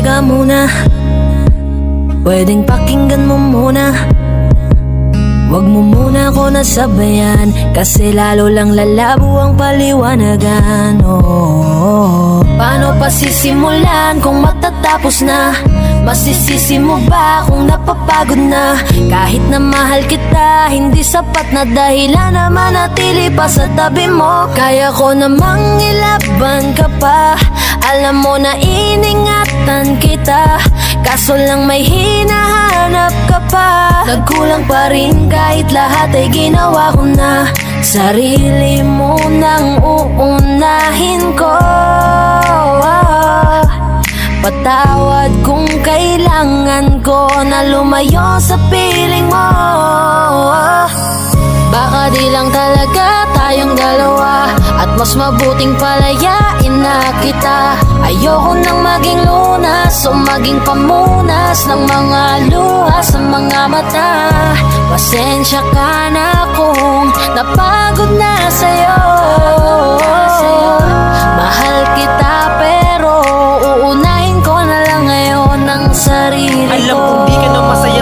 Teka muna. Pwedeng pakinggan mo muna. Huwag mo muna ako nasabayan Kasi lalo lang lalabo ang paliwanagan. Oh, Paano pa sisimulan kung matatapos na? Masisisi mo ba kung napapagod na? Kahit na mahal kita, hindi sapat na dahilan na manatili pa sa tabi mo. Kaya ko namang ilaban ka pa. Alam mo na iningatan Kaso lang may hinahanap ka pa. Nagkulang pa rin kahit lahat ay ginawa ko na. Sarili mo nang uunahin ko. Patawad kung kailangan ko na lumayo sa piling mo. Baka di lang talaga tayong mas mabuting palayain na kita. Ayoko nang maging lunas o maging pamunas Ng mga luha sa mga mata. Pasensya ka na kung napagod na sa'yo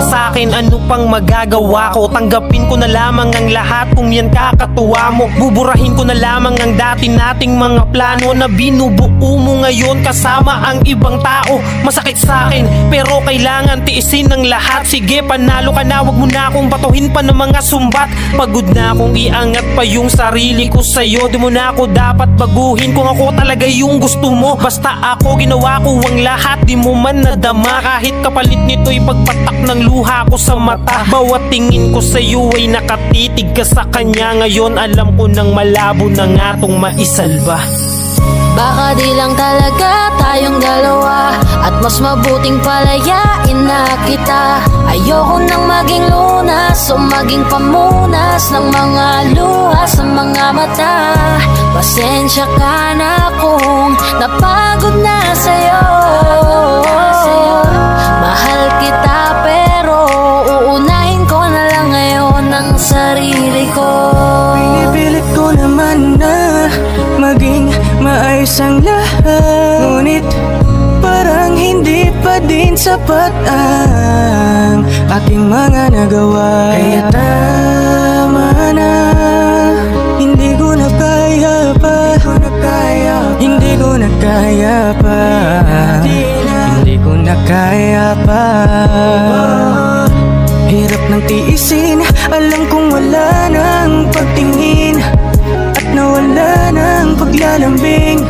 sa akin Ano pang magagawa ko? Tanggapin ko na lamang ang lahat. Kung yan kakatuwa mo Buburahin ko na lamang ang dati nating mga plano Na binubuo mo ngayon Kasama ang ibang tao. Masakit sa akin Pero kailangan tiisin ng lahat. Sige panalo ka na. Huwag mo na akong batuhin pa ng mga sumbat. Pagod na akong iangat pa yung sarili ko sa'yo. Di mo na ako dapat baguhin Kung ako talaga yung gusto mo. Basta ako ginawa ko ang lahat. Di mo man nadama. Kahit kapalit nito'y pagpatak ng luha ko sa mata. Bawat tingin ko sa'yo ay nakatitig ka sa kanya. Ngayon alam ko nang malabo na nga tong maisalba. Baka di lang talaga tayong dalawa. At mas mabuting palayain na kita. Ayoko nang maging lunas o maging pamunas Ng mga luha sa mga mata. Pasensya ka na kung napagod na sarili ko. Pinipilit ko naman na maging maayos ang lahat. Ngunit parang hindi pa din sapat ang aking mga nagawa. Kaya tama na Hindi ko na kaya pa. Hindi ko na kaya pa. Hindi ko na kaya pa Hirap ng tiisin Alam kong wala nang pagtingin. At nawala ng paglalambing.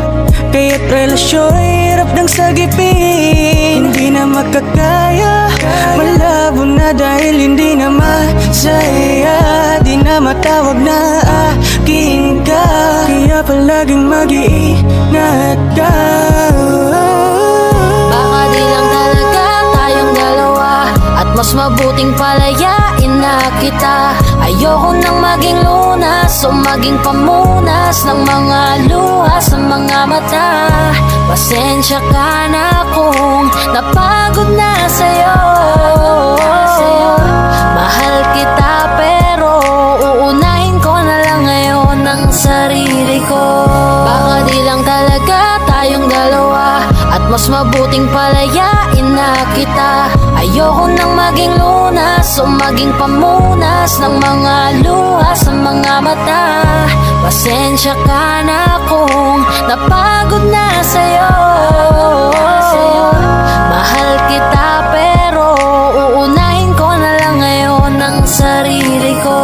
Kaya't relasyon hirap ng sagipin. Hindi na makakaya Malabo na dahil hindi na masaya. Di na matawag na akin ka. Kaya palaging mag-iingat ka mabuting palayain na kita. Ayoko nang maging lunas o maging pamunas Ng mga luha sa mga mata. Pasensya ka na kung napagod na sa'yo. Mahal kita pero uunahin ko na lang ngayon ang sarili ko. Baka di lang talaga tayong dalawa At mas mabuting palayain na kita Ayoko nang maging lunas o maging pamunas Ng mga luha sa mga mata. Pasensya ka na kung napagod na sa'yo. Mahal kita pero uunahin ko na lang ngayon ang sarili ko